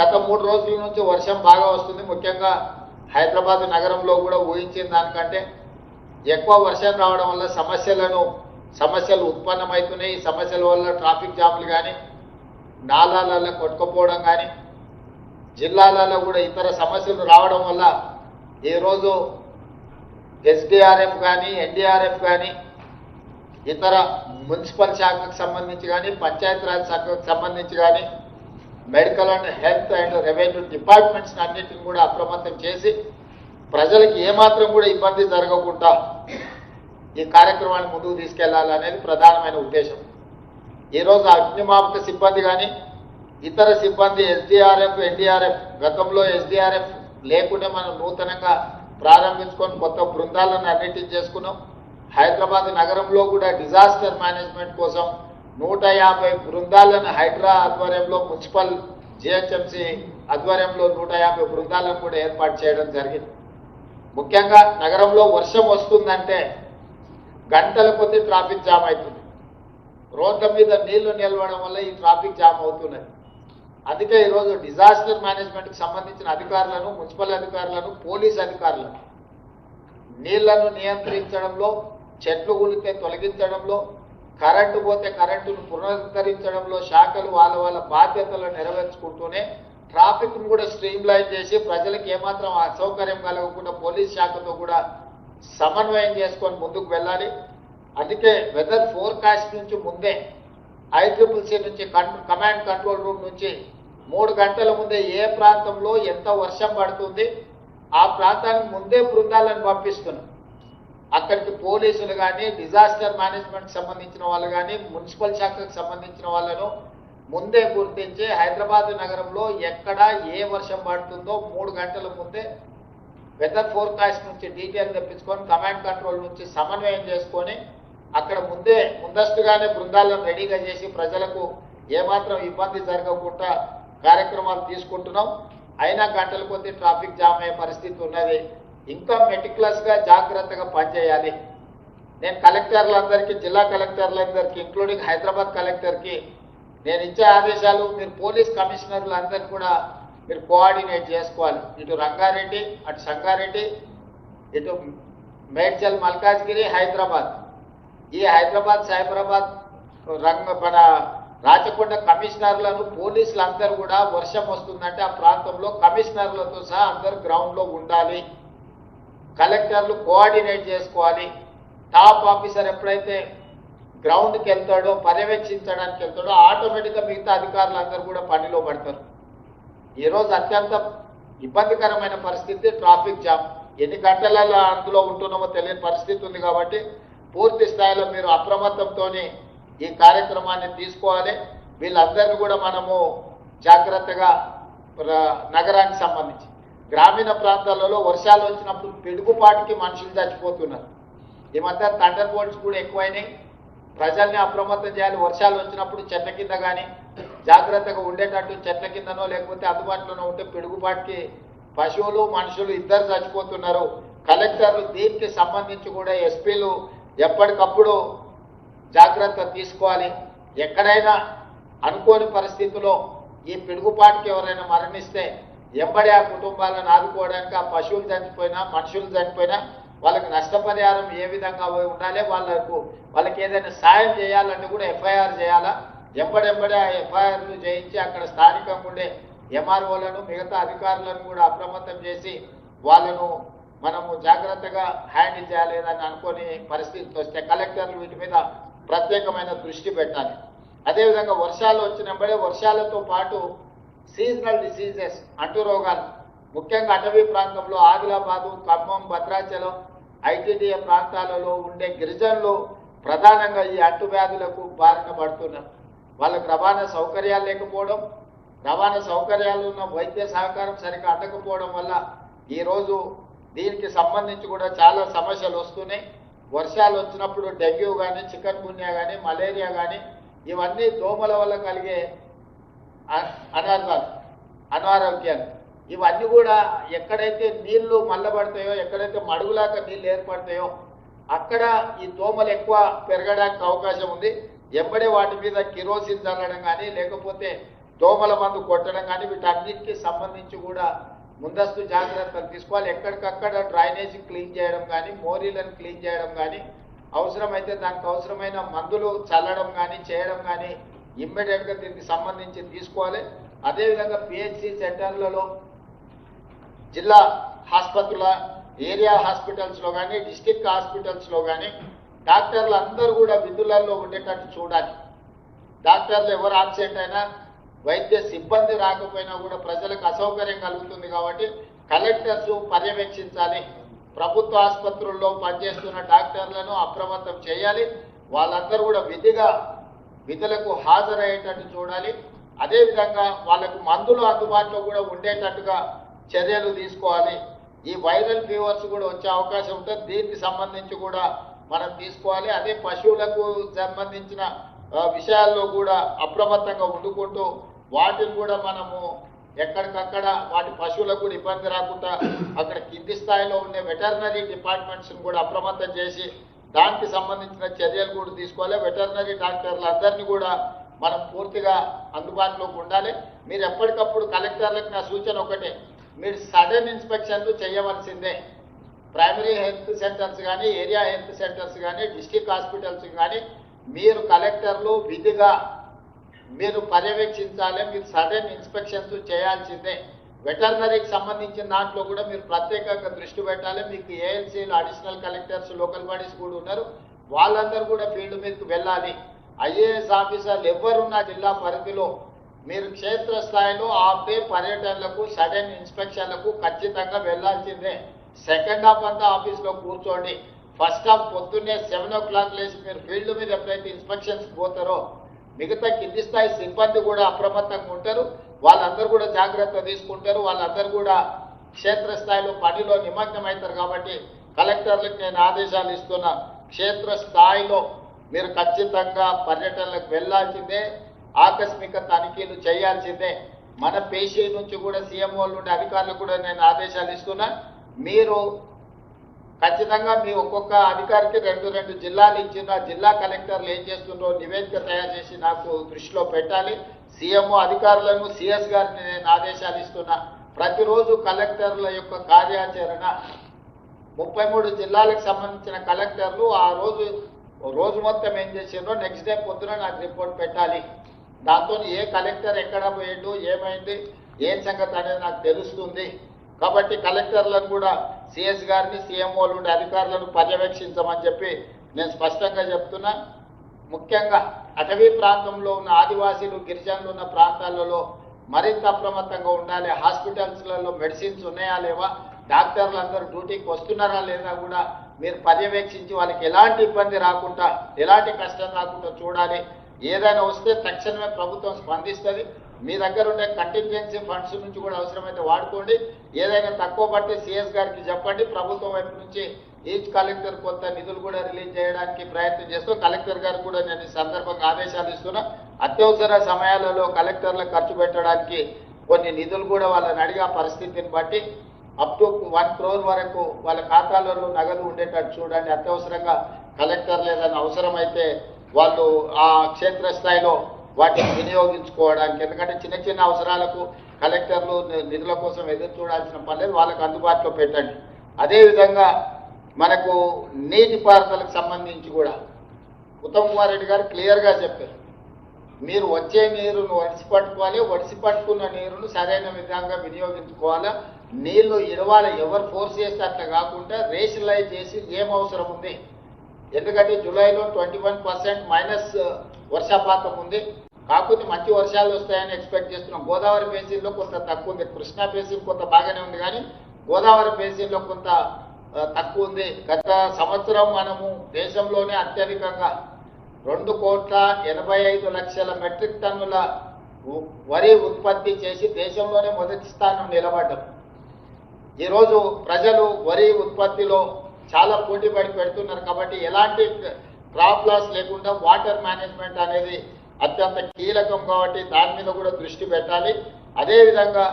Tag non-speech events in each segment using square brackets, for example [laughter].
గత మూడు రోజుల నుంచి వర్షం బాగా వస్తుంది. ముఖ్యంగా హైదరాబాద్ నగరంలో కూడా ఊహించిన దానికంటే ఎక్కువ వర్షం రావడం వల్ల సమస్యలను సమస్యలు ఉత్పన్నమవుతున్నాయి. ఈ సమస్యల వల్ల ట్రాఫిక్ జాములు కానీ నాలాలలో కొట్టుకుపోవడం కానీ జిల్లాలలో కూడా ఇతర సమస్యలు రావడం వల్ల ఈరోజు ఎస్డిఆర్ఎఫ్ కానీ ఎన్డీఆర్ఎఫ్ కానీ ఇతర మున్సిపల్ శాఖకు సంబంధించి కానీ పంచాయతీరాజ్ శాఖకు సంబంధించి కానీ medical and health and revenue departments అన్నింటిని కూడా అప్రమత్తం చేసి ప్రజలకు ఏమాత్రం కూడా ఇబ్బంది జరగకుండా ఈ కార్యక్రమాన్ని ముందుకు తీసుకెళ్ళాలనేది ప్రధానమైన ఉద్దేశం. ఈరోజు అగ్నిమాపక సిబ్బంది కానీ ఇతర సిబ్బంది ఎస్డిఆర్ఎఫ్ ఎన్డీఆర్ఎఫ్ గతంలో ఎస్డిఆర్ఎఫ్ లేకుంటే మనం నూతనంగా ప్రారంభించుకొని కొత్త బృందాలను అన్నిటిని చేసుకున్నాం. హైదరాబాద్ నగరంలో కూడా డిజాస్టర్ మేనేజ్మెంట్ కోసం నూట యాభై బృందాలను హైడ్రా ఆధ్వర్యంలో మున్సిపల్ జిహెచ్ఎంసి ఆధ్వర్యంలో నూట యాభై బృందాలను కూడా ఏర్పాటు చేయడం జరిగింది. ముఖ్యంగా నగరంలో వర్షం వస్తుందంటే గంటల కొద్ది ట్రాఫిక్ జామ్ అవుతుంది రోడ్ల మీద నీళ్ళు నిలవడం వల్ల ఈ ట్రాఫిక్ జామ్ అవుతున్నది. అందుకే ఈరోజు డిజాస్టర్ మేనేజ్మెంట్కి సంబంధించిన అధికారులను మున్సిపల్ అధికారులను పోలీస్ అధికారులను నీళ్ళను నియంత్రించడంలో చెట్లు గులితే తొలగించడంలో కరెంటు పోతే కరెంటును పునరుద్ధరించడంలో శాఖలు వాళ్ళ వాళ్ళ బాధ్యతలు నెరవేర్చుకుంటూనే ట్రాఫిక్ను కూడా స్ట్రీమ్ లైన్ చేసి ప్రజలకు ఏమాత్రం అసౌకర్యం కలగకుండా పోలీస్ శాఖతో కూడా సమన్వయం చేసుకొని ముందుకు వెళ్ళాలి. అందుకే వెదర్ ఫోర్కాస్ట్ నుంచి ముందే ఐట్రిపుల్సీ నుంచి కమాండ్ కంట్రోల్ రూమ్ నుంచి మూడు గంటల ముందే ఏ ప్రాంతంలో ఎంత వర్షం పడుతుంది ఆ ప్రాంతానికి ముందే బృందాలను పంపిస్తున్నాం. అక్కడికి పోలీసులు కానీ డిజాస్టర్ మేనేజ్మెంట్ సంబంధించిన వాళ్ళు కానీ మున్సిపల్ శాఖకు సంబంధించిన వాళ్ళను ముందే గుర్తించి హైదరాబాద్ నగరంలో ఎక్కడ ఏ వర్షం పడుతుందో మూడు గంటల ముందే వెదర్ ఫోర్కాస్ట్ నుంచి డీటెయిల్ తెప్పించుకొని కమాండ్ కంట్రోల్ నుంచి సమన్వయం చేసుకొని అక్కడ ముందే ముందస్తుగానే బృందాలను రెడీగా చేసి ప్రజలకు ఏమాత్రం ఇబ్బంది జరగకుండా కార్యక్రమాలు తీసుకుంటున్నాం. అయినా గంటల కొద్దీ ట్రాఫిక్ జామ్ అయ్యే పరిస్థితి ఉన్నది. ఇంకా మెటిక్యులస్గా జాగ్రత్తగా పనిచేయాలి. నేను కలెక్టర్లందరికీ జిల్లా కలెక్టర్లందరికీ ఇంక్లూడింగ్ హైదరాబాద్ కలెక్టర్కి నేను ఇచ్చే ఆదేశాలు మీరు పోలీస్ కమిషనర్లు అందరికీ కూడా మీరు కోఆర్డినేట్ చేసుకోవాలి. ఇటు రంగారెడ్డి అటు సంగారెడ్డి ఇటు మేడ్చల్ మల్కాజ్గిరి హైదరాబాద్. ఈ హైదరాబాద్ సైబరాబాద్ రంగ మన రాచకొండ కమిషనర్లను పోలీసులు అందరూ కూడా వర్షం వస్తుందంటే ఆ ప్రాంతంలో కమిషనర్లతో సహా అందరూ గ్రౌండ్లో ఉండాలి. కలెక్టర్లు కోఆర్డినేట్ చేసుకోవాలి. టాప్ ఆఫీసర్ ఎప్పుడైతే గ్రౌండ్కి వెళ్తాడో పర్యవేక్షించడానికి వెళ్తాడో ఆటోమేటిక్గా మిగతా అధికారులు అందరూ కూడా పనిలో పడతారు. ఈరోజు అత్యంత ఇబ్బందికరమైన పరిస్థితి ట్రాఫిక్ జామ్. ఎన్ని గంటలలో అందులో ఉంటున్నామో తెలియని పరిస్థితి ఉంది కాబట్టి పూర్తి స్థాయిలో మీరు అప్రమత్తంతో ఈ కార్యక్రమాన్ని తీసుకోవాలి. వీళ్ళందరినీ కూడా మనము జాగ్రత్తగా నగరానికి సంబంధించి. గ్రామీణ ప్రాంతాలలో వర్షాలు వచ్చినప్పుడు పిడుగుపాటికి మనుషులు చచ్చిపోతున్నారు. ఈ మధ్య థండర్ బోల్ట్స్ కూడా ఎక్కువైనాయి. ప్రజల్ని అప్రమత్తం చేయాలి. వర్షాలు వచ్చినప్పుడు చెట్ల కింద కానీ జాగ్రత్తగా ఉండేటట్టు చెట్ల కిందనో లేకపోతే అందుబాటులోనో ఉంటే పిడుగుపాటికి పశువులు మనుషులు ఇద్దరు చచ్చిపోతున్నారు. కలెక్టర్లు దీనికి సంబంధించి కూడా ఎస్పీలు ఎప్పటికప్పుడు జాగ్రత్త తీసుకోవాలి. ఎక్కడైనా అనుకోని పరిస్థితిలో ఈ పిడుగుపాటికి ఎవరైనా మరణిస్తే ఎంబడి ఆ కుటుంబాలను ఆదుకోవడానికి ఆ పశువులు చనిపోయినా మనుషులు చనిపోయినా వాళ్ళకి నష్టపరిహారం ఏ విధంగా ఉండాలి వాళ్ళకు వాళ్ళకి ఏదైనా సాయం చేయాలంటే కూడా ఎఫ్ఐఆర్ చేయాలా? ఎంబడెంబడే ఆ ఎఫ్ఐఆర్లు చేయించి అక్కడ స్థానికంగా ఉండే ఎంఆర్ఓలను మిగతా అధికారులను కూడా అప్రమత్తం చేసి వాళ్ళను మనము జాగ్రత్తగా హ్యాండిల్ చేయలేదని అనుకోని పరిస్థితి వస్తే కలెక్టర్లు వీటి మీద ప్రత్యేకమైన దృష్టి పెట్టాలి. అదేవిధంగా వర్షాలు వచ్చినప్పుడే వర్షాలతో పాటు సీజనల్ డిసీజెస్ అంటు రోగాలు ముఖ్యంగా అటవీ ప్రాంతంలో ఆదిలాబాదు ఖమ్మం భద్రాచలం ఐటీడీఏ ప్రాంతాలలో ఉండే గిరిజనులు ప్రధానంగా ఈ అంటువ్యాధులకు బారిన పడుతున్నారు. వాళ్ళకు రవాణా సౌకర్యాలు లేకపోవడం రవాణా సౌకర్యాలు ఉన్న వైద్య సహకారం సరిగ్గా అందకపోవడం వల్ల ఈరోజు దీనికి సంబంధించి కూడా చాలా సమస్యలు వస్తున్నాయి. వర్షాలు వచ్చినప్పుడు డెంగ్యూ కానీ చికెన్ గున్యా కానీ మలేరియా కానీ ఇవన్నీ దోమల వల్ల కలిగే అనర్థాలు అనారోగ్యాలు ఇవన్నీ కూడా ఎక్కడైతే నీళ్ళు మల్లబడతాయో ఎక్కడైతే మడుగులాక నీళ్ళు ఏర్పడతాయో అక్కడ ఈ దోమలు ఎక్కువ పెరగడానికి అవకాశం ఉంది. ఎంబడే వాటి మీద కిరోసిన్ చల్లడం కానీ లేకపోతే దోమల మందు కొట్టడం కానీ వీటన్నిటికీ సంబంధించి కూడా ముందస్తు జాగ్రత్తలు తీసుకోవాలి. ఎక్కడికక్కడ డ్రైనేజ్ క్లీన్ చేయడం కానీ మోరీలను క్లీన్ చేయడం కానీ అవసరమైతే దానికి అవసరమైన మందులు చల్లడం కానీ చేయడం కానీ ఇమ్మీడియట్గా దీనికి సంబంధించి తీసుకోవాలి. అదేవిధంగా పిహెచ్సి సెంటర్లలో జిల్లా ఆసుపత్రుల ఏరియా హాస్పిటల్స్లో కానీ డిస్టిక్ హాస్పిటల్స్లో కానీ డాక్టర్లు అందరూ కూడా విధులలో ఉండేటట్టు చూడాలి. డాక్టర్లు ఎవరు ఆబ్సెంట్ అయినా వైద్య సిబ్బంది రాకపోయినా కూడా ప్రజలకు అసౌకర్యం కలుగుతుంది కాబట్టి కలెక్టర్స్ పర్యవేక్షించాలి. ప్రభుత్వ ఆసుపత్రుల్లో పనిచేస్తున్న డాక్టర్లను అప్రమత్తం చేయాలి. వాళ్ళందరూ కూడా విధిగా విధులకు హాజరయ్యేటట్టు చూడాలి. అదేవిధంగా వాళ్ళకు మందులు అందుబాటులో కూడా ఉండేటట్టుగా చర్యలు తీసుకోవాలి. ఈ వైరల్ ఫీవర్స్ కూడా వచ్చే అవకాశం ఉంటుంది. దీనికి సంబంధించి కూడా మనం తీసుకోవాలి. అదే పశువులకు సంబంధించిన విషయాల్లో కూడా అప్రమత్తంగా ఉండుకుంటూ వాటిని కూడా మనము ఎక్కడికక్కడ వాటి పశువులకు కూడా ఇబ్బంది రాకుండా అక్కడ కింది స్థాయిలో ఉండే వెటర్నరీ డిపార్ట్మెంట్స్ని కూడా అప్రమత్తం చేసి దానికి సంబంధించిన చర్యలు కూడా తీసుకోవాలి. వెటర్నరీ డాక్టర్లు అందరినీ కూడా మనం పూర్తిగా అందుబాటులోకి ఉండాలి. మీరు ఎప్పటికప్పుడు కలెక్టర్లకు నా సూచన ఒకటే. మీరు సడన్ ఇన్స్పెక్షన్లు చేయవలసిందే. ప్రైమరీ హెల్త్ సెంటర్స్ కానీ ఏరియా హెల్త్ సెంటర్స్ కానీ డిస్టిక్ హాస్పిటల్స్ కానీ మీరు కలెక్టర్లు విధిగా మీరు పర్యవేక్షించాలి. మీరు సడన్ ఇన్స్పెక్షన్స్ చేయాల్సిందే. వెటర్నరీకి సంబంధించిన దాంట్లో కూడా మీరు ప్రత్యేకంగా దృష్టి పెట్టాలి. మీకు ఏఎల్సీలు అడిషనల్ కలెక్టర్స్ లోకల్ బాడీస్ కూడా ఉన్నారు వాళ్ళందరూ కూడా ఫీల్డ్ మీదకి వెళ్ళాలి. ఐఏఎస్ ఆఫీసర్లు ఎవరున్నా జిల్లా పరిధిలో మీరు క్షేత్రస్థాయిలో హాఫ్ డే పర్యటనలకు సడన్ ఇన్స్పెక్షన్లకు ఖచ్చితంగా వెళ్ళాల్సిందే. సెకండ్ హాఫ్ అంతా ఆఫీస్లో కూర్చోండి. ఫస్ట్ హాఫ్ పొద్దున్నే సెవెన్ ఓ క్లాక్ లేచి మీరు ఫీల్డ్ మీద ఎప్పుడైతే ఇన్స్పెక్షన్స్ పోతారో మిగతా కింది స్థాయి సిబ్బంది కూడా అప్రమత్తంగా ఉంటారు. వాళ్ళందరూ కూడా జాగ్రత్త తీసుకుంటారు. వాళ్ళందరూ కూడా క్షేత్రస్థాయిలో పనిలో నిమగ్నం అవుతారు కాబట్టి కలెక్టర్లకు నేను ఆదేశాలు ఇస్తున్నా క్షేత్రస్థాయిలో మీరు ఖచ్చితంగా పర్యటనలకు వెళ్ళాల్సిందే ఆకస్మిక తనిఖీలు చేయాల్సిందే. మన పేషీ నుంచి కూడా సీఎంఓ నుండి అధికారులకు కూడా నేను ఆదేశాలు ఇస్తున్నా. మీరు ఖచ్చితంగా మీ ఒక్కొక్క అధికారికి రెండు రెండు జిల్లాలు ఇచ్చిన జిల్లా కలెక్టర్లు ఏం చేస్తుండ్రో నివేదిక తయారు చేసి నాకు దృష్టిలో పెట్టాలి. సీఎంఓ అధికారులను సిఎస్ గారిని నేను ఆదేశాలు ఇస్తున్నా. ప్రతిరోజు కలెక్టర్ల యొక్క కార్యాచరణ ముప్పై మూడు జిల్లాలకు సంబంధించిన కలెక్టర్లు ఆ రోజు రోజు మొత్తం ఏం చేసిండ్రో నెక్స్ట్ డే పొద్దున నాకు రిపోర్ట్ పెట్టాలి. దాంతో ఏ కలెక్టర్ ఎక్కడ పోయిండు ఏమైంది ఏం సంగతి అనేది నాకు తెలుస్తుంది. కాబట్టి కలెక్టర్లను కూడా సిఎస్ గారిని సీఎంఓలు ఉండే అధికారులను పర్యవేక్షించమని చెప్పి నేను స్పష్టంగా చెప్తున్నా. ముఖ్యంగా అటవీ ప్రాంతంలో ఉన్న ఆదివాసీలు గిరిజనులు ఉన్న ప్రాంతాలలో మరింత అప్రమత్తంగా ఉండాలి. హాస్పిటల్స్లలో మెడిసిన్స్ ఉన్నాయా లేవా? డాక్టర్లు అందరూ డ్యూటీకి వస్తున్నారా లేదా కూడా మీరు పర్యవేక్షించి వాళ్ళకి ఎలాంటి ఇబ్బంది రాకుండా ఎలాంటి కష్టం రాకుండా చూడాలి. ఏదైనా వస్తే తక్షణమే ప్రభుత్వం స్పందిస్తుంది. మీ దగ్గర ఉండే కంటింజెన్సీ ఫండ్స్ నుంచి కూడా అవసరమైతే వాడుకోండి. ఏదైనా తక్కువ పడితే సిఎస్ గారికి చెప్పండి. ప్రభుత్వం వైపు నుంచి ఈచ్ కలెక్టర్ కొంత నిధులు కూడా రిలీజ్ చేయడానికి ప్రయత్నం చేస్తూ కలెక్టర్ గారు కూడా నేను ఈ సందర్భంగా ఆదేశాలు ఇస్తున్నా. అత్యవసర సమయాలలో కలెక్టర్లు ఖర్చు పెట్టడానికి కొన్ని నిధులు కూడా వాళ్ళని అడిగే పరిస్థితిని బట్టి అప్ టు వన్ క్రోర్ వరకు వాళ్ళ ఖాతాలలో నగదు ఉండేటట్టు చూడండి. అత్యవసరంగా కలెక్టర్లు ఏదైనా అవసరమైతే వాళ్ళు ఆ క్షేత్రస్థాయిలో వాటిని వినియోగించుకోవడానికి ఎందుకంటే చిన్న చిన్న అవసరాలకు కలెక్టర్లు నిధుల కోసం ఎదురు చూడాల్సిన పని వాళ్ళకు వాళ్ళకి అందుబాటులో పెట్టండి. అదేవిధంగా మనకు నీటిపారుదలకు సంబంధించి కూడా ఉత్తమ్ కుమార్ రెడ్డి గారు క్లియర్గా చెప్పారు. మీరు వచ్చే నీరును వడిసి పట్టుకోవాలి వడిసి పట్టుకున్న నీరును సరైన విధంగా వినియోగించుకోవాలా? నీళ్ళు ఇడవాలి ఎవరు ఫోర్స్ చేస్తే అట్లా కాకుండా రేషనలైజ్ చేసి ఏం అవసరం ఉంది? ఎందుకంటే జూలైలో ట్వంటీ వన్ పర్సెంట్ మైనస్ వర్షపాతం ఉంది. కాకపోతే మంచి వర్షాలు వస్తాయని ఎక్స్పెక్ట్ చేస్తున్నాం. గోదావరి బేసిన్లో కొంత తక్కువ ఉంది. కృష్ణా బేసిన్ కొంత బాగానే ఉంది కానీ గోదావరి బేసిన్లో కొంత తక్కువ ఉంది. గత సంవత్సరం మనము దేశంలోనే అత్యధికంగా రెండు కోట్ల ఎనభై ఐదు లక్షల మెట్రిక్ టన్నుల వరి ఉత్పత్తి చేసి దేశంలోనే మొదటి స్థానం నిలబడ్డం. ఈరోజు ప్రజలు వరి ఉత్పత్తిలో చాలా పోటీ పడి పెడుతున్నారు. కాబట్టి ఎలాంటి క్రాప్ లాస్ లేకుండా వాటర్ మేనేజ్మెంట్ అనేది అత్యంత కీలకం కాబట్టి దాని మీద కూడా దృష్టి పెట్టాలి. అదేవిధంగా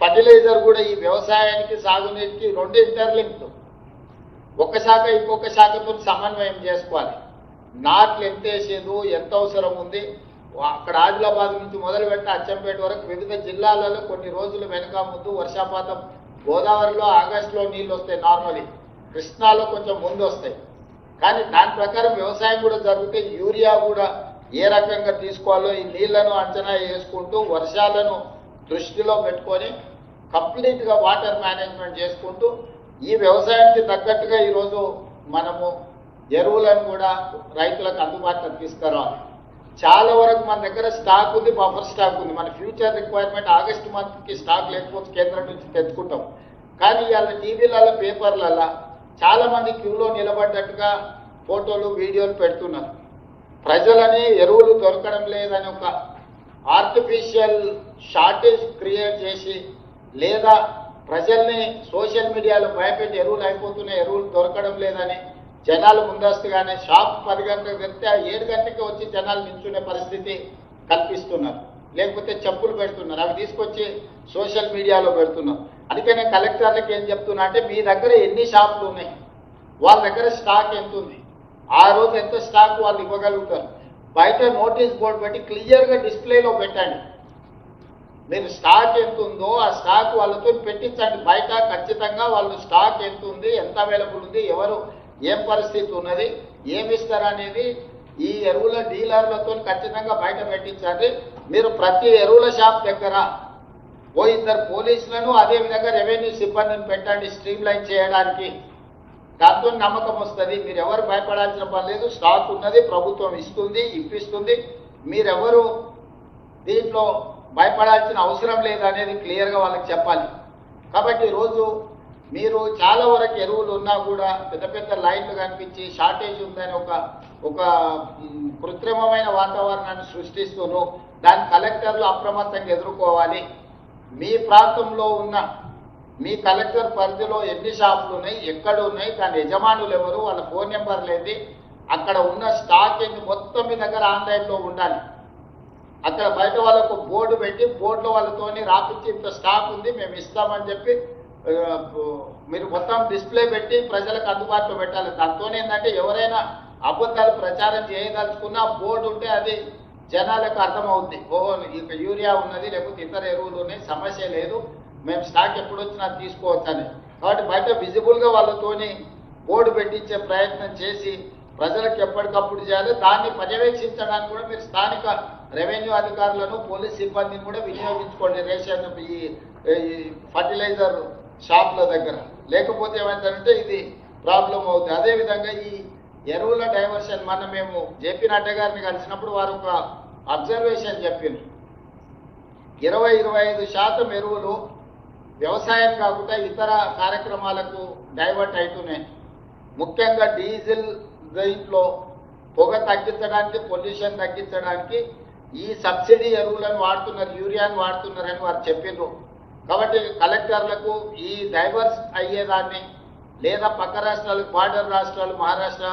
ఫర్టిలైజర్ కూడా ఈ వ్యవసాయానికి సాగునీటికి రెండు ఇంటర్లింక్డ్. ఒక శాఖ ఇంకొక శాఖతో సమన్వయం చేసుకోవాలి. నాట్లు ఎంత వేసేదు ఎంత అవసరం ఉంది? అక్కడ ఆదిలాబాద్ నుంచి మొదలుపెట్టి అచ్చంపేట వరకు వివిధ జిల్లాలలో కొన్ని రోజులు వెనుక ముందు వర్షాపాతం గోదావరిలో ఆగస్టులో నీళ్ళు వస్తాయి నార్మలీ. కృష్ణాలో కొంచెం ముందు వస్తాయి. కానీ దాని ప్రకారం వ్యవసాయం కూడా జరిగితే యూరియా కూడా ఏ రకంగా తీసుకోవాలో ఈ నీళ్ళను అంచనా వేసుకుంటూ వర్షాలను దృష్టిలో పెట్టుకొని కంప్లీట్గా వాటర్ మేనేజ్మెంట్ చేసుకుంటూ ఈ వ్యవసాయానికి తగ్గట్టుగా ఈరోజు మనము ఎరువులను కూడా రైతులకు అందుబాటులో తీసుకురావాలి. చాలా వరకు మన దగ్గర స్టాక్ ఉంది బఫర్ స్టాక్ ఉంది. మన ఫ్యూచర్ రిక్వైర్మెంట్ ఆగస్ట్ మంత్కి స్టాక్ లేకపోతే కేంద్రం నుంచి తెచ్చుకుంటాం. కానీ ఇవాళ టీవీలలో పేపర్లలో చాలా మంది క్యూలో నిలబడ్డట్టుగా ఫోటోలు వీడియోలు పెడుతున్నారు. ప్రజలని ఎరువులు దొరకడం లేదని ఒక ఆర్టిఫిషియల్ షార్టేజ్ క్రియేట్ చేసి లేదా ప్రజల్ని సోషల్ మీడియాలో భయపెట్టి ఎరువులు అయిపోతున్నాయి ఎరువులు దొరకడం లేదని జనాలు ముందస్తుగానే షాప్ పది గంటలకు తెరిస్తే ఆ ఏడు గంటకి వచ్చి జనాలు నిల్చునే పరిస్థితి కల్పిస్తున్నారు. లేకపోతే చెప్పులు పెడుతున్నారు. అవి తీసుకొచ్చి సోషల్ మీడియాలో పెడుతున్నారు. అందుకే నేను కలెక్టర్లకు ఏం చెప్తున్నా అంటే మీ దగ్గర ఎన్ని షాపులు ఉన్నాయి? వాళ్ళ దగ్గర స్టాక్ ఎంత ఉంది ఆ రోజు ఎంత స్టాక్ వాళ్ళు ఇవ్వగలుగుతారు? బయట నోటీస్ బోర్డు పెట్టి క్లియర్గా డిస్ప్లేలో పెట్టండి. నేను స్టాక్ ఎంత ఉందో ఆ స్టాక్ వాళ్ళతో పెట్టించండి. బయట ఖచ్చితంగా వాళ్ళు స్టాక్ ఎంత ఉంది ఎంత అవైలబుల్ ఉంది ఎవరు ఏం పరిస్థితి ఉన్నది ఏమి ఇస్తారు అనేది ఈ ఎరువుల డీలర్లతో ఖచ్చితంగా బయట పెట్టించండి. మీరు ప్రతి ఎరువుల షాప్ దగ్గర ఓ ఇద్దరు పోలీసులను అదే విధంగా రెవెన్యూ సిబ్బందిని పెట్టండి స్ట్రీమ్ లైన్ చేయడానికి. దాంతో నమ్మకం వస్తుంది. మీరు ఎవరు భయపడాల్సిన పని లేదు. స్టాక్ ఉన్నది ప్రభుత్వం ఇస్తుంది ఇప్పిస్తుంది. మీరెవరు దీంట్లో భయపడాల్సిన అవసరం లేదు అనేది క్లియర్గా వాళ్ళకి చెప్పాలి. కాబట్టి ఈరోజు మీరు చాలా వరకు ఎరువులు ఉన్నా కూడా పెద్ద పెద్ద లైన్లు కనిపించి షార్టేజ్ ఉందని ఒక ఒక కృత్రిమమైన వాతావరణాన్ని సృష్టిస్తున్నారు. దాని కలెక్టర్లు అప్రమత్తంగా ఎదుర్కోవాలి. మీ ప్రాంతంలో ఉన్న మీ కలెక్టర్ పరిధిలో ఎన్ని షాపులు ఉన్నాయి ఎక్కడ ఉన్నాయి దాని యజమానులు ఎవరు వాళ్ళ ఫోన్ నెంబర్లు ఏంటి అక్కడ ఉన్న స్టాక్ ఏంటి మొత్తం మీ దగ్గర ఆన్లైన్లో ఉండాలి. అక్కడ బయట వాళ్ళకు బోర్డు పెట్టి బోర్డులో వాళ్ళతోని రాపించి ఇంత స్టాక్ ఉంది మేము ఇస్తామని చెప్పి మీరు మొత్తం డిస్ప్లే పెట్టి ప్రజలకు అందుబాటులో పెట్టాలి. దాంతో ఏంటంటే ఎవరైనా అబద్ధాలు ప్రచారం చేయదలుచుకున్నా బోర్డు ఉంటే అది జనాలకు అర్థమవుద్ది. ఓహో ఇక యూరియా ఉన్నది లేకపోతే ఇతర ఎరువులు ఉన్నాయి సమస్య లేదు. మేము స్టాక్ ఎప్పుడు వచ్చినా తీసుకోవచ్చని. కాబట్టి బయట విజిబుల్గా వాళ్ళతోని బోర్డు పెట్టించే ప్రయత్నం చేసి ప్రజలకు ఎప్పటికప్పుడు చేయాలి. దాన్ని పర్యవేక్షించడానికి కూడా మీరు స్థానిక రెవెన్యూ అధికారులను పోలీస్ సిబ్బందిని కూడా వినియోగించుకోండి రేషన్ ఈ ఫర్టిలైజర్ షాప్ల దగ్గర. లేకపోతే ఏమైందంటే ఇది ప్రాబ్లం అవుతుంది అదేవిధంగా ఈ ఎరువుల డైవర్షన్ మన మేము జేపీ నడ్డా గారిని కలిసినప్పుడు వారు ఒక అబ్జర్వేషన్ చెప్పిండ్రు. ఇరవై ఇరవై ఐదు శాతం ఎరువులు వ్యవసాయం కాకుండా ఇతర కార్యక్రమాలకు డైవర్ట్ అవుతున్నాయి ముఖ్యంగా డీజిల్ దీంట్లో పొగ తగ్గించడానికి పొల్యూషన్ తగ్గించడానికి ఈ సబ్సిడీ ఎరువులను వాడుతున్నారు యూరియాను వాడుతున్నారని వారు చెప్పిండ్రు కాబట్టి కలెక్టర్లకు ఈ డైవర్స్ అయ్యేదాన్ని లేదా పక్క రాష్ట్రాలు బార్డర్ రాష్ట్రాలు మహారాష్ట్ర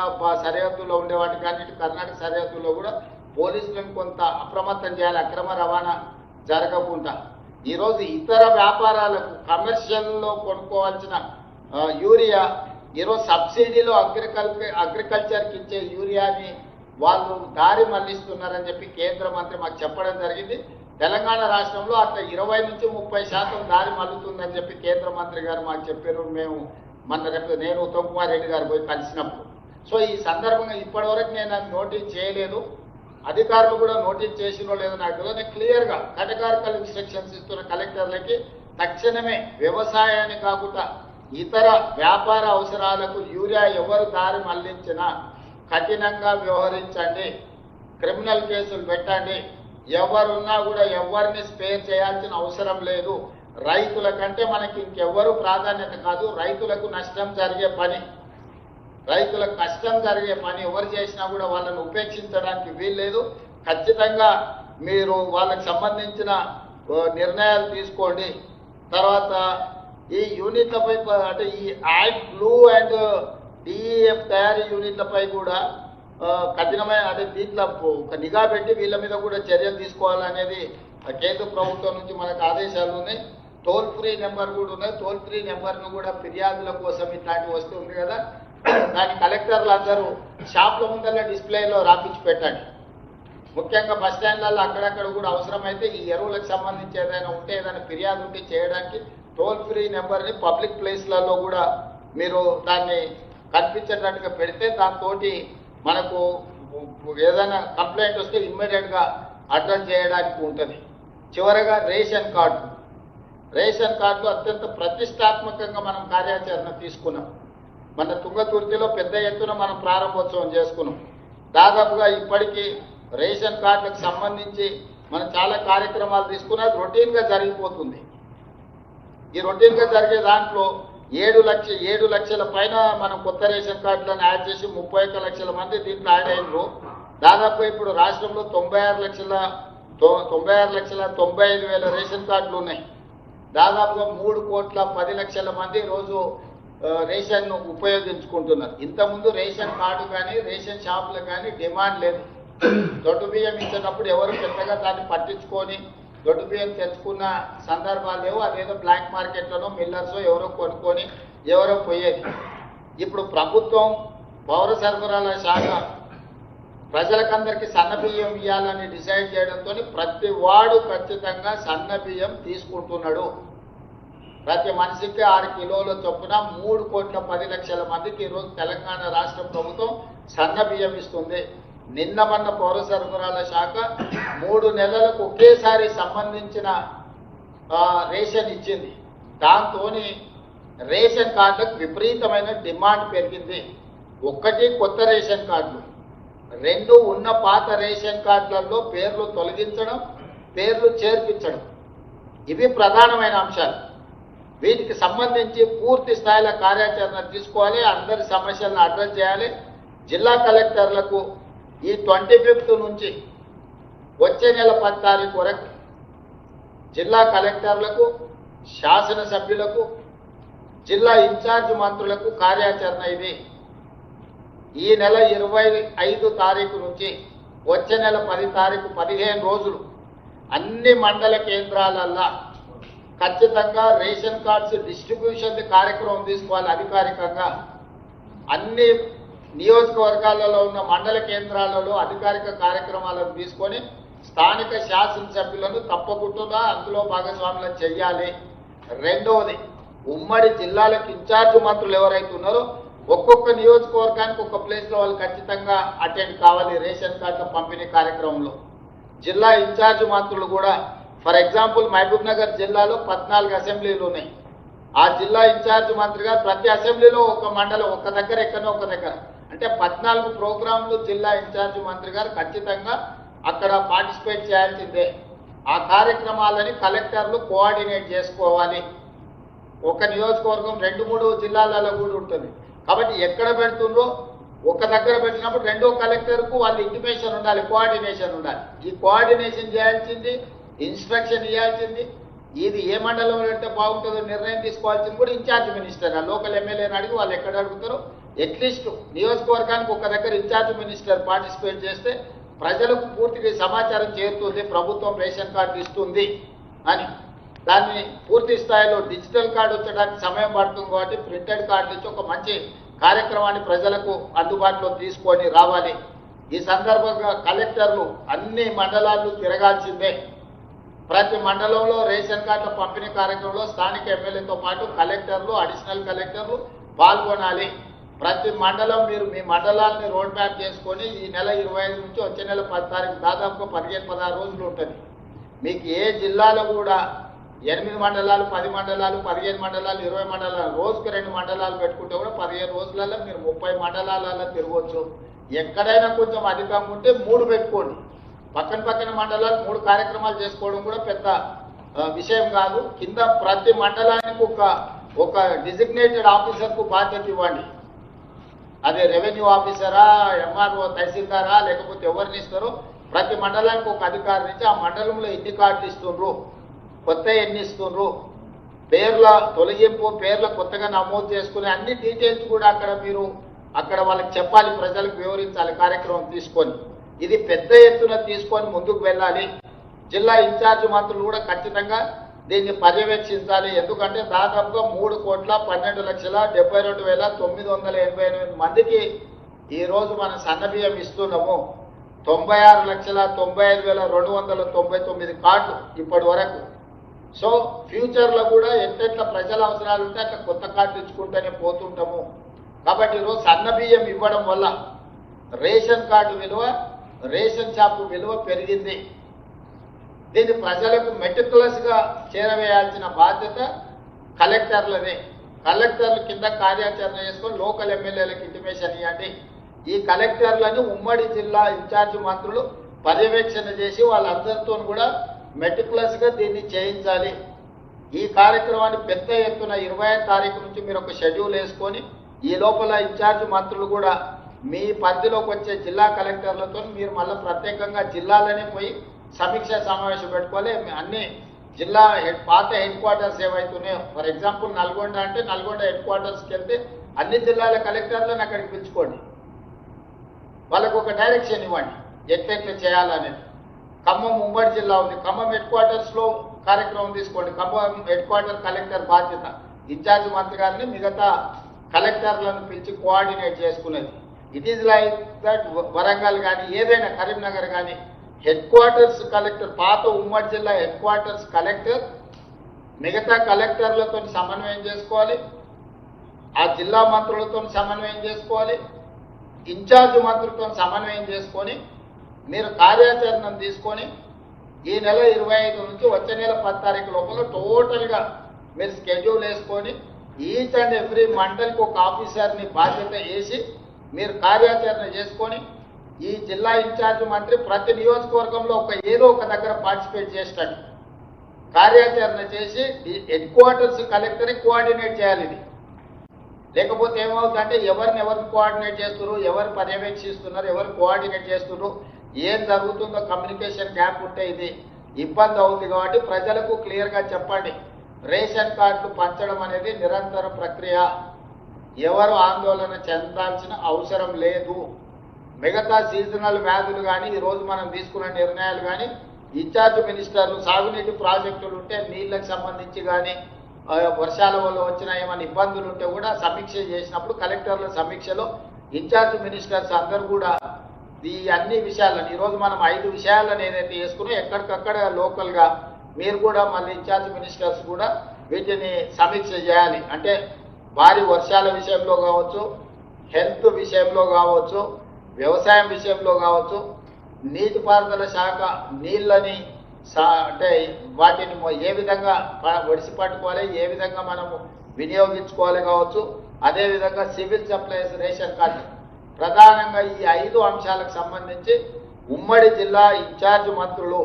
సరిహద్దులో ఉండేవాటి కానీ కర్ణాటక సరిహద్దులో కూడా పోలీసులను కొంత అప్రమత్తం చేయాలి అక్రమ రవాణా జరగకుండా. ఈరోజు ఇతర వ్యాపారాలకు కమర్షియల్లో కొనుక్కోవాల్సిన యూరియా ఈరోజు సబ్సిడీలో అగ్రికల్చర్ అగ్రికల్చర్కి ఇచ్చే యూరియాని వాళ్ళు దారి మళ్ళిస్తున్నారని చెప్పి కేంద్ర మంత్రి మాకు చెప్పడం జరిగింది. తెలంగాణ రాష్ట్రంలో అట్లా ఇరవై నుంచి ముప్పై శాతం దారి మల్లుతుందని చెప్పి కేంద్ర మంత్రి గారు మాకు చెప్పారు. మేము మన రేపు నేను ఉత్తమ్ కుమార్ రెడ్డి గారు పోయి కలిసినప్పుడు. సో ఈ సందర్భంగా ఇప్పటివరకు నేను అది నోటీస్ చేయలేదు. అధికారులు కూడా నోటీస్ చేసినో లేదో నాకు తెలియదు. క్లియర్గా కేటగారికల్ ఇన్స్ట్రక్షన్స్ ఇస్తున్న కలెక్టర్లకి తక్షణమే వ్యవసాయాన్ని కాకుండా ఇతర వ్యాపార అవసరాలకు యూరియా ఎవరు దారి మళ్ళించినా కఠినంగా వ్యవహరించండి. క్రిమినల్ కేసులు పెట్టండి. ఎవరున్నా కూడా ఎవరిని స్పేర్ చేయాల్సిన అవసరం లేదు. రైతుల కంటే మనకి ఇంకెవ్వరు ప్రాధాన్యత కాదు. రైతులకు నష్టం జరిగే పని. రైతులకు కష్టం జరిగే పని ఎవరు చేసినా కూడా వాళ్ళని ఉపేక్షించడానికి వీల్లేదు. ఖచ్చితంగా మీరు వాళ్ళకి సంబంధించిన నిర్ణయాలు తీసుకోండి. తర్వాత ఈ యూనిట్లపై అంటే ఈ యాడ్ బ్లూ అండ్ డిఈఎఫ్ తయారీ యూనిట్లపై కూడా కఠినమైన అంటే దీంట్లో ఒక నిఘా పెట్టి వీళ్ళ మీద కూడా చర్యలు తీసుకోవాలనేది కేంద్ర ప్రభుత్వం నుంచి మనకు ఆదేశాలు ఉన్నాయి. టోల్ ఫ్రీ నెంబర్ కూడా ఉన్నాయి. టోల్ ఫ్రీ నెంబర్ను కూడా ఫిర్యాదుల కోసం ఇట్లాంటివి వస్తుంది కదా. దాన్ని కలెక్టర్లు అందరూ షాప్ల ముందర డిస్ప్లేలో రాపించి పెట్టండి. ముఖ్యంగా బస్ స్టాండ్లలో అక్కడక్కడ కూడా అవసరమైతే ఈ ఎరువులకు సంబంధించి ఏదైనా ఉంటే ఏదైనా ఫిర్యాదు ఉంటే చేయడానికి టోల్ ఫ్రీ నెంబర్ని పబ్లిక్ ప్లేస్లలో కూడా మీరు దాన్ని కనిపించేటట్టుగా పెడితే దాంతో మనకు ఏదైనా కంప్లైంట్ వస్తే ఇమ్మీడియట్గా అడ్రస్ చేయడానికి ఉంటుంది. చివరగా రేషన్ కార్డు. రేషన్ కార్డు అత్యంత ప్రతిష్టాత్మకంగా మనం కార్యాచరణ తీసుకున్నాం. మన తుంగతుర్తిలో పెద్ద ఎత్తున మనం ప్రారంభోత్సవం చేసుకున్నాం. దాదాపుగా ఇప్పటికీ రేషన్ కార్డులకు సంబంధించి మనం చాలా కార్యక్రమాలు తీసుకున్నది రొటీన్గా జరిగిపోతుంది. ఈ రొటీన్గా జరిగే దాంట్లో ఏడు లక్ష ఏడు లక్షల పైన మనం కొత్త రేషన్ కార్డులను యాడ్ చేసి ముప్పై ఒక్క లక్షల మంది దీంట్లో యాడ్ అయినరు. దాదాపు ఇప్పుడు రాష్ట్రంలో తొంభై ఆరు లక్షల తొంభై ఆరు లక్షల తొంభై ఐదు వేల రేషన్ కార్డులు ఉన్నాయి. దాదాపుగా మూడు కోట్ల పది లక్షల మంది రోజు రేషన్ను ఉపయోగించుకుంటున్నారు. ఇంతకుముందు రేషన్ కార్డు కానీ రేషన్ షాపులు కానీ డిమాండ్ లేదు. [clears throat] దొడ్డు బియ్యం ఇచ్చినప్పుడు ఎవరు పెద్దగా దాన్ని పట్టించుకొని దొడ్డు బియ్యం తెచ్చుకున్న సందర్భాలు లేవు. అదేదో బ్లాక్ మార్కెట్లోనో మిల్లర్స్ ఎవరో కొనుక్కొని ఎవరో పోయేది ఇప్పుడు ప్రభుత్వం పౌర సరఫరాల శాఖ ప్రజలకందరికీ సన్న బియ్యం ఇవ్వాలని డిసైడ్ చేయడంతో ప్రతి వాడు ఖచ్చితంగా సన్న బియ్యం తీసుకుంటున్నాడు. ప్రతి మనిషికి ఆరు కిలోల చొప్పున మూడు కోట్ల పది లక్షల మందికి ఈరోజు తెలంగాణ రాష్ట్ర ప్రభుత్వం సన్న బియ్యం ఇస్తుంది. నిన్న మొన్న పౌర సరఫరాల శాఖ మూడు నెలలకు ఒకేసారి సంబంధించిన రేషన్ ఇచ్చింది. దాంతో రేషన్ కార్డులకు విపరీతమైన డిమాండ్ పెరిగింది. ఒక్కటి కొత్త రేషన్ కార్డులు. రెండు ఉన్న పాత రేషన్ కార్డులలో పేర్లు తొలగించడం పేర్లు చేర్పించడం. ఇవి ప్రధానమైన అంశాలు. వీటికి సంబంధించి పూర్తి స్థాయిలో కార్యాచరణ తీసుకోవాలి. అందరి సమస్యలను అడ్రస్ చేయాలి. జిల్లా కలెక్టర్లకు ఈ ట్వంటీ ఫిఫ్త్ నుంచి వచ్చే నెల పది తారీఖు వరకు జిల్లా కలెక్టర్లకు శాసనసభ్యులకు జిల్లా ఇన్ఛార్జ్ మంత్రులకు కార్యాచరణ ఇది. ఈ నెల ఇరవై ఐదు తారీఖు నుంచి వచ్చే నెల పది తారీఖు పదిహేను రోజులు అన్ని మండల కేంద్రాలల్లా ఖచ్చితంగా రేషన్ కార్డ్స్ డిస్ట్రిబ్యూషన్ కార్యక్రమం తీసుకోవాలి అధికారికంగా. అన్ని నియోజకవర్గాలలో ఉన్న మండల కేంద్రాలలో అధికారిక కార్యక్రమాలను తీసుకొని స్థానిక శాసనసభ్యులను తప్పకుండా అందులో భాగస్వాములను చెయ్యాలి రెండవది ఉమ్మడి జిల్లాలకు ఇన్ఛార్జ్ మంత్రులు ఎవరైతే ఉన్నారో ఒక్కొక్క నియోజకవర్గానికి ఒక ప్లేస్లో వాళ్ళు ఖచ్చితంగా అటెండ్ కావాలి రేషన్ కార్డుల పంపిణీ కార్యక్రమంలో. జిల్లా ఇన్ఛార్జ్ మంత్రులు కూడా ఫర్ ఎగ్జాంపుల్ మహబూబ్ నగర్ జిల్లాలో పద్నాలుగు అసెంబ్లీలు ఉన్నాయి. ఆ జిల్లా ఇన్ఛార్జ్ మంత్రిగా ప్రతి అసెంబ్లీలో ఒక మండలం ఒక దగ్గర ఎక్కడో ఒక దగ్గర. అంటే పద్నాలుగు ప్రోగ్రాంలు జిల్లా ఇన్ఛార్జ్ మంత్రి గారు ఖచ్చితంగా అక్కడ పార్టిసిపేట్ చేయాల్సిందే. ఆ కార్యక్రమాలని కలెక్టర్లు కోఆర్డినేట్ చేసుకోవాలి. ఒక నియోజకవర్గం రెండు మూడు జిల్లాలలో కూడా ఉంటుంది. కాబట్టి ఎక్కడ పెడుతుందో ఒక దగ్గర పెట్టినప్పుడు రెండో కలెక్టర్కు వాళ్ళు ఇంటిమేషన్ ఉండాలి కోఆర్డినేషన్ ఉండాలి. ఈ కోఆర్డినేషన్ చేయాల్సింది ఇన్స్ట్రక్షన్ ఇవ్వాల్సింది. ఇది ఏ మండలంలో పెడితే బాగుంటుందో నిర్ణయం తీసుకోవాల్సింది కూడా ఇన్ఛార్జ్ మినిస్టర్ లోకల్ ఎమ్మెల్యేని అడిగి వాళ్ళు ఎక్కడ అడుగుతారో అట్లీస్ట్ నియోజకవర్గానికి ఒక దగ్గర ఇన్ఛార్జ్ మినిస్టర్ పార్టిసిపేట్ చేస్తే ప్రజలకు పూర్తిగా సమాచారం చేరుతుంది ప్రభుత్వం రేషన్ కార్డు ఇస్తుంది అని. దాన్ని పూర్తి స్థాయిలో డిజిటల్ కార్డు వచ్చడానికి సమయం పడుతుంది కాబట్టి ప్రింటెడ్ కార్డు ఇచ్చి ఒక మంచి కార్యక్రమాన్ని ప్రజలకు అందుబాటులో తీసుకొని రావాలి. ఈ సందర్భంగా కలెక్టర్లు అన్ని మండలాలు తిరగాల్సిందే. ప్రతి మండలంలో రేషన్ కార్డుల పంపిణీ కార్యక్రమంలో స్థానిక ఎమ్మెల్యేతో పాటు కలెక్టర్లు అడిషనల్ కలెక్టర్లు పాల్గొనాలి. ప్రతి మండలం మీరు మీ మండలాన్ని రోడ్ మ్యాప్ చేసుకొని ఈ నెల ఇరవై ఐదు నుంచి వచ్చే నెల పది తారీఖు దాదాపుగా పదిహేను పదహారు రోజులు ఉంటుంది. మీకు ఏ జిల్లాలో కూడా ఎనిమిది మండలాలు పది మండలాలు పదిహేను మండలాలు ఇరవై మండలాలు రోజుకి రెండు మండలాలు పెట్టుకుంటే కూడా పదిహేను రోజులలో మీరు ముప్పై మండలాలలో తిరగవచ్చు. ఎక్కడైనా కొంచెం అధికంగా ఉంటే మూడు పెట్టుకోండి. పక్కన పక్కన మండలాలు మూడు కార్యక్రమాలు చేసుకోవడం కూడా పెద్ద విషయం కాదు. కింద ప్రతి మండలానికి ఒక ఒక డిజిగ్నేటెడ్ ఆఫీసర్కు బాధ్యత ఇవ్వండి. అదే రెవెన్యూ ఆఫీసరా ఎంఆర్ఓ తహసీల్దారా లేకపోతే ఎవరిని ఇస్తారో? ప్రతి మండలానికి ఒక అధికారి నుంచి ఆ మండలంలో ఎన్ని కార్డులు ఇస్తుండ్రు? కొత్త ఎన్ని ఇస్తుండ్రు? పేర్ల తొలగింపు పేర్ల కొత్తగా నమోదు చేసుకునే అన్ని డీటెయిల్స్ కూడా అక్కడ మీరు అక్కడ వాళ్ళకి చెప్పాలి ప్రజలకు వివరించాలి కార్యక్రమం తీసుకొని. ఇది పెద్ద ఎత్తున తీసుకొని ముందుకు వెళ్ళాలి. జిల్లా ఇన్ఛార్జ్ మంత్రులు కూడా ఖచ్చితంగా దీన్ని పర్యవేక్షించాలి. ఎందుకంటే దాదాపుగా మూడు కోట్ల పన్నెండు లక్షల డెబ్బై రెండు వేల తొమ్మిది వందల ఎనభై ఎనిమిది మందికి ఈరోజు మనం సన్నబియ్యం ఇస్తున్నాము. తొంభై ఆరు లక్షల తొంభై ఐదు వేల రెండు వందల తొంభై తొమ్మిది కార్డులు ఇప్పటి వరకు. సో ఫ్యూచర్లో కూడా ఎట్టెట్ల ప్రజల అవసరాలు ఉంటే అట్లా కొత్త కార్డు ఇచ్చుకుంటూనే పోతుంటాము. కాబట్టి ఈరోజు సన్న బియ్యం ఇవ్వడం వల్ల రేషన్ కార్డు విలువ రేషన్ షాపు విలువ పెరిగింది. దీన్ని ప్రజలకు మెటికులస్గా చేరవేయాల్సిన బాధ్యత కలెక్టర్లనే కలెక్టర్లు కింద కార్యాచరణ చేసుకొని లోకల్ ఎమ్మెల్యేలకు ఇంటిమేషన్ ఇవ్వండి ఈ కలెక్టర్లను ఉమ్మడి జిల్లా ఇన్ఛార్జి మంత్రులు పర్యవేక్షణ చేసి వాళ్ళందరితో కూడా మెటికులస్గా దీన్ని చేయించాలి. ఈ కార్యక్రమాన్ని పెద్ద ఎత్తున ఇరవై తారీఖు నుంచి మీరు ఒక షెడ్యూల్ వేసుకొని ఈ లోపల ఇన్ఛార్జ్ మంత్రులు కూడా మీ పరిధిలోకి వచ్చే జిల్లా కలెక్టర్లతో మీరు మళ్ళీ ప్రత్యేకంగా జిల్లాలోనే పోయి సమీక్ష సమావేశం పెట్టుకోవాలి. అన్ని జిల్లా హెడ్ పాత హెడ్ క్వార్టర్స్ ఏవైతున్నాయో ఫర్ ఎగ్జాంపుల్ నల్గొండ అంటే నల్గొండ హెడ్ క్వార్టర్స్కి వెళ్తే అన్ని జిల్లాల కలెక్టర్లను అక్కడికి పిలుచుకోండి. వాళ్ళకు ఒక డైరెక్షన్ ఇవ్వండి. ఎట్లెట్లు చేయాలనేది. ఖమ్మం ఉమ్మడి జిల్లా ఉంది. ఖమ్మం హెడ్ క్వార్టర్స్లో కార్యక్రమం తీసుకోండి. ఖమ్మం హెడ్ క్వార్టర్ కలెక్టర్ బాధ్యత. ఇన్ఛార్జ్ మంత్రి గారిని మిగతా కలెక్టర్లను పిలిచి కోఆర్డినేట్ చేసుకునేది. It is like that Warangal కానీ ఏదైనా కరీంనగర్ కానీ హెడ్ క్వార్టర్స్ కలెక్టర్ పాత ఉమ్మడి జిల్లా హెడ్ క్వార్టర్స్ కలెక్టర్ మిగతా కలెక్టర్లతో సమన్వయం చేసుకోవాలి. ఆ జిల్లా మంత్రులతో సమన్వయం చేసుకోవాలి. ఇన్ఛార్జ్ మంత్రులతో సమన్వయం చేసుకొని మీరు కార్యాచరణను తీసుకొని ఈ నెల ఇరవై ఐదు నుంచి వచ్చే నెల పది తారీఖు లోపల టోటల్గా మీరు స్కెడ్యూల్ వేసుకొని ఈచ్ అండ్ ఎవ్రీ మండలికి ఒక ఆఫీసర్ని బాధ్యత వేసి మీరు కార్యాచరణ చేసుకొని ఈ జిల్లా ఇన్ఛార్జ్ మంత్రి ప్రతి నియోజకవర్గంలో ఒక ఏదో ఒక దగ్గర పార్టిసిపేట్ చేసేటట్టు కార్యాచరణ చేసి హెడ్ క్వార్టర్స్ కలెక్టరే కోఆర్డినేట్ చేయాలి ఇది. లేకపోతే ఏమవుతుందంటే ఎవరిని ఎవరిని కోఆర్డినేట్ చేస్తున్నారు ఎవరు పర్యవేక్షిస్తున్నారు ఎవరు కోఆర్డినేట్ చేస్తున్నారు ఏం జరుగుతుందో కమ్యూనికేషన్ గ్యాప్ ఉంటే ఇది ఇబ్బంది అవుతుంది కాబట్టి ప్రజలకు క్లియర్గా చెప్పండి. రేషన్ కార్డులు పంచడం అనేది నిరంతర ప్రక్రియ. ఎవరు ఆందోళన చెందాల్సిన అవసరం లేదు. మిగతా సీజనల్ వ్యాధులు కానీ ఈరోజు మనం తీసుకున్న నిర్ణయాలు కానీ ఇన్ఛార్జ్ మినిస్టర్లు సాగునీటి ప్రాజెక్టులు ఉంటే నీళ్ళకి సంబంధించి కానీ వర్షాల వల్ల వచ్చిన ఏమైనా ఇబ్బందులు ఉంటే కూడా సమీక్ష చేసినప్పుడు కలెక్టర్ల సమీక్షలో ఇన్ఛార్జ్ మినిస్టర్స్ అందరు కూడా ఈ అన్ని విషయాలను ఈరోజు మనం ఐదు విషయాలను ఏదైతే వేసుకున్నా ఎక్కడికక్కడ లోకల్గా మీరు కూడా మళ్ళీ ఇన్ఛార్జ్ మినిస్టర్స్ కూడా వీటిని సమీక్ష చేయాలి. అంటే భారీ వర్షాల విషయంలో కావచ్చు హెల్త్ విషయంలో కావచ్చు వ్యవసాయం విషయంలో కావచ్చు నీటిపారుదల శాఖ నీళ్ళని సా అంటే వాటిని ఏ విధంగా వడిసి ఒడిసి పట్టుకోవాలి ఏ విధంగా మనము వినియోగించుకోవాలి కావచ్చు అదేవిధంగా సివిల్ సప్లైస్ రేషన్ కార్డు. ప్రధానంగా ఈ ఐదు అంశాలకు సంబంధించి ఉమ్మడి జిల్లా ఇన్ఛార్జ్ మంత్రులు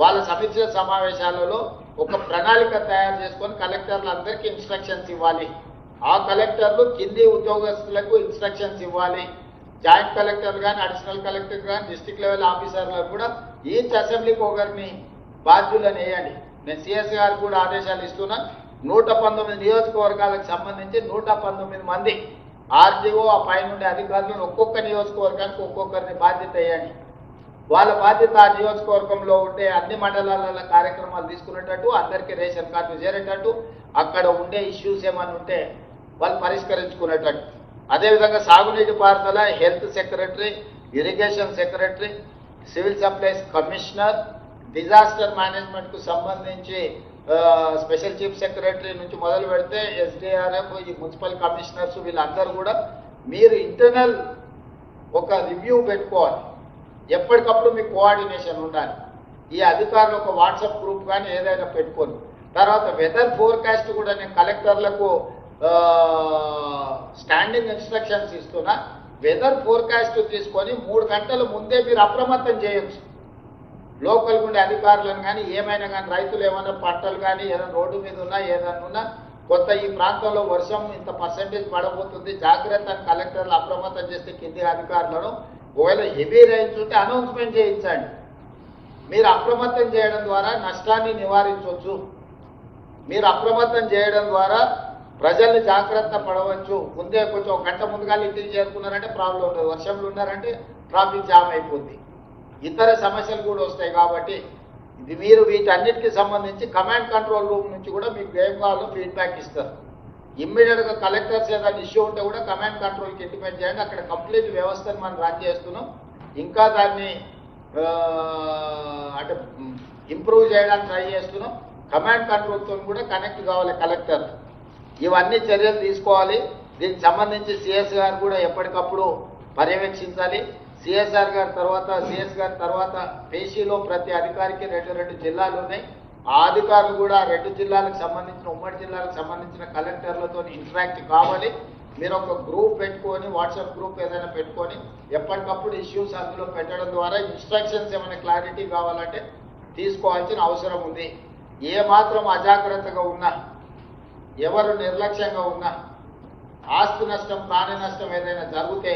వాళ్ళ సమీక్ష సమావేశాలలో ఒక ప్రణాళిక తయారు చేసుకొని కలెక్టర్లందరికీ ఇన్స్ట్రక్షన్స్ ఇవ్వాలి. ఆ కలెక్టర్లు కింది ఉద్యోగస్తులకు ఇన్స్ట్రక్షన్స్ ఇవ్వాలి. జాయింట్ కలెక్టర్ కానీ అడిషనల్ కలెక్టర్ కానీ డిస్ట్రిక్ట్ లెవెల్ ఆఫీసర్లకు కూడా ఈచ్ అసెంబ్లీకి ఒకరిని బాధ్యులను వేయండి. నేను సిఎస్ గారికి కూడా ఆదేశాలు ఇస్తున్నా నూట పంతొమ్మిది నియోజకవర్గాలకు సంబంధించి నూట పంతొమ్మిది మంది ఆర్డీఓ ఆ పైనుండే అధికారులను ఒక్కొక్క నియోజకవర్గానికి ఒక్కొక్కరిని బాధ్యత వేయండి. వాళ్ళ బాధ్యత ఆ నియోజకవర్గంలో ఉండే అన్ని మండలాల కార్యక్రమాలు తీసుకునేటట్టు అందరికీ రేషన్ కార్డు చేరేటట్టు అక్కడ ఉండే ఇష్యూస్ ఏమైనా ఉంటే వాళ్ళు పరిష్కరించుకునేటట్టు. అదేవిధంగా సాగునీటి పారుదల health secretary irrigation secretary civil supplies commissioner disaster మేనేజ్మెంట్కు సంబంధించి స్పెషల్ చీఫ్ సెక్రటరీ నుంచి మొదలు పెడితే ఎస్డిఆర్ఎఫ్ ఈ మున్సిపల్ కమిషనర్స్ వీళ్ళందరూ కూడా మీరు ఇంటర్నల్ ఒక రివ్యూ పెట్టుకోవాలి. ఎప్పటికప్పుడు మీ కోఆర్డినేషన్ ఉండాలి. ఈ అధికారులు ఒక వాట్సాప్ గ్రూప్ కానీ ఏదైనా పెట్టుకోండి తర్వాత వెదర్ ఫోర్కాస్ట్ కూడా నేను కలెక్టర్లకు స్టాండింగ్ ఇన్స్ట్రక్షన్స్ ఇస్తున్నా. వెదర్ ఫోర్కాస్ట్ తీసుకొని మూడు గంటల ముందే మీరు అప్రమత్తం చేయొచ్చు లోకల్ ఉండే అధికారులను కానీ ఏమైనా కానీ రైతులు ఏమైనా పంటలు కానీ ఏదైనా రోడ్డు మీద ఉన్నా ఏదైనా ఉన్నా కొత్త ఈ ప్రాంతంలో వర్షం ఇంత పర్సెంటేజ్ పడబోతుంది జాగ్రత్త కలెక్టర్లు అప్రమత్తం చేస్తే కింది అధికారులను ఒకవేళ హెవీ రైన్స్ ఉంటే అనౌన్స్మెంట్ చేయించండి. మీరు అప్రమత్తం చేయడం ద్వారా నష్టాన్ని నివారించవచ్చు మీరు అప్రమత్తం చేయడం ద్వారా ప్రజల్ని జాగ్రత్త పడవచ్చు. ముందే కొంచెం ఒక గంట ముందుగా ఇంటికి చేరుకున్నారంటే ప్రాబ్లం ఉండదు. వర్షంలో ఉన్నారంటే ట్రాఫిక్ జామ్ అయిపోద్ది. ఇతర సమస్యలు కూడా వస్తాయి కాబట్టి ఇది మీరు వీటన్నిటికి సంబంధించి కమాండ్ కంట్రోల్ రూమ్ నుంచి కూడా మీకు ఏం కావాలో ఫీడ్బ్యాక్ ఇస్తారు. ఇమ్మీడియట్గా కలెక్టర్స్ ఏదైనా ఇష్యూ ఉంటే కూడా కమాండ్ కంట్రోల్కి ఇంటిమేట్ చేయండి. అక్కడ కంప్లీట్ వ్యవస్థను మనం రన్ చేస్తున్నాం. ఇంకా దాన్ని అంటే ఇంప్రూవ్ చేయడానికి ట్రై చేస్తున్నాం. కమాండ్ కంట్రోల్తో కూడా కనెక్ట్ కావాలి కలెక్టర్. ఇవన్నీ చర్యలు తీసుకోవాలి. దీనికి సంబంధించి సిఎస్ గారు కూడా ఎప్పటికప్పుడు పర్యవేక్షించాలి. సిఎస్ఆర్ గారి తర్వాత సిఎస్ గారి తర్వాత పేషీలో ప్రతి అధికారికి రెండు రెండు జిల్లాలు ఉన్నాయి. ఆ అధికారులు కూడా రెండు జిల్లాలకు సంబంధించిన ఉమ్మడి జిల్లాలకు సంబంధించిన కలెక్టర్లతో ఇంటరాక్ట్ కావాలి. మీరు ఒక గ్రూప్ పెట్టుకొని వాట్సాప్ గ్రూప్ ఏదైనా పెట్టుకొని ఎప్పటికప్పుడు ఇష్యూస్ అందులో పెట్టడం ద్వారా ఇన్స్ట్రక్షన్స్ ఏమైనా క్లారిటీ కావాలంటే తీసుకోవాల్సిన అవసరం ఉంది. ఏ మాత్రం అజాగ్రత్తగా ఉన్నా ఎవరు నిర్లక్ష్యంగా ఉన్నా ఆస్తి నష్టం ప్రాణ నష్టం ఏదైనా జరిగితే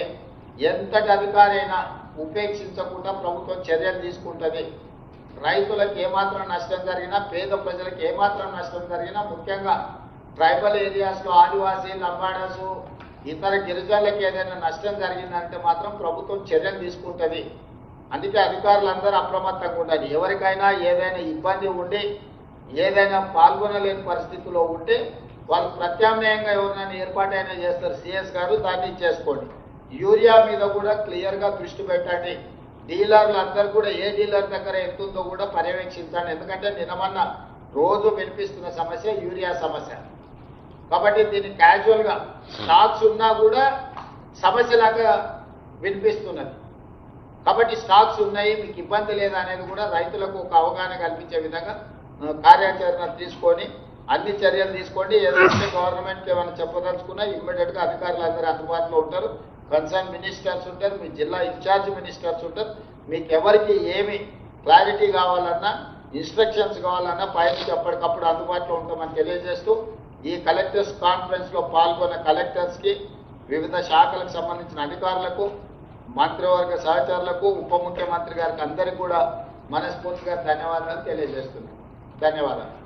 ఎంతటి అధికారైనా ఉపేక్షించకుండా ప్రభుత్వం చర్యలు తీసుకుంటుంది. రైతులకు ఏమాత్రం నష్టం జరిగినా పేద ప్రజలకు ఏమాత్రం నష్టం జరిగినా ముఖ్యంగా ట్రైబల్ ఏరియాస్లో ఆదివాసీ లంబాడాసు ఇతర గిరిజనులకు ఏదైనా నష్టం జరిగిందంటే మాత్రం ప్రభుత్వం చర్యలు తీసుకుంటుంది. అందుకే అధికారులందరూ అప్రమత్తంగా ఉండాలి. ఎవరికైనా ఏదైనా ఇబ్బంది ఉండి ఏదైనా పాల్గొనలేని పరిస్థితిలో ఉంటే వాళ్ళు ప్రత్యామ్నాయంగా ఎవరినైనా ఏర్పాటైనా చేస్తారు. సిఎస్ గారు దాన్ని చేసుకోండి యూరియా మీద కూడా క్లియర్గా దృష్టి పెట్టండి. డీలర్లు అందరూ కూడా ఏ డీలర్ దగ్గర ఎంత ఉందో కూడా పర్యవేక్షించండి. ఎందుకంటే నిన్నమన్న రోజు వినిపిస్తున్న సమస్య యూరియా సమస్య. కాబట్టి దీన్ని క్యాజువల్గా స్టాక్స్ ఉన్నా కూడా సమస్యలాగా వినిపిస్తున్నది. కాబట్టి స్టాక్స్ ఉన్నాయి మీకు ఇబ్బంది లేదా అనేది కూడా రైతులకు ఒక అవగాహన కల్పించే విధంగా కార్యాచరణ తీసుకొని అన్ని చర్యలు తీసుకోండి. ఏదైతే గవర్నమెంట్కి ఏమైనా చెప్పదలుచుకున్నా ఇమ్మీడియట్గా అధికారులు అందరూ అందుబాటులో ఉంటారు. కన్సర్న్ మినిస్టర్స్ ఉంటారు. మీ జిల్లా ఇన్ఛార్జ్ మినిస్టర్స్ ఉంటారు. మీకు ఎవరికి ఏమి క్లారిటీ కావాలన్నా ఇన్స్ట్రక్షన్స్ కావాలన్నా పైకి ఎప్పటికప్పుడు అందుబాటులో ఉంటామని తెలియజేస్తూ ఈ కలెక్టర్స్ కాన్ఫరెన్స్లో పాల్గొన్న కలెక్టర్స్కి వివిధ శాఖలకు సంబంధించిన అధికారులకు మంత్రివర్గ సహచరులకు ఉప ముఖ్యమంత్రి గారికి అందరికీ కూడా మనస్ఫూర్తిగా ధన్యవాదాలు తెలియజేస్తున్నాను. ధన్యవాదాలు.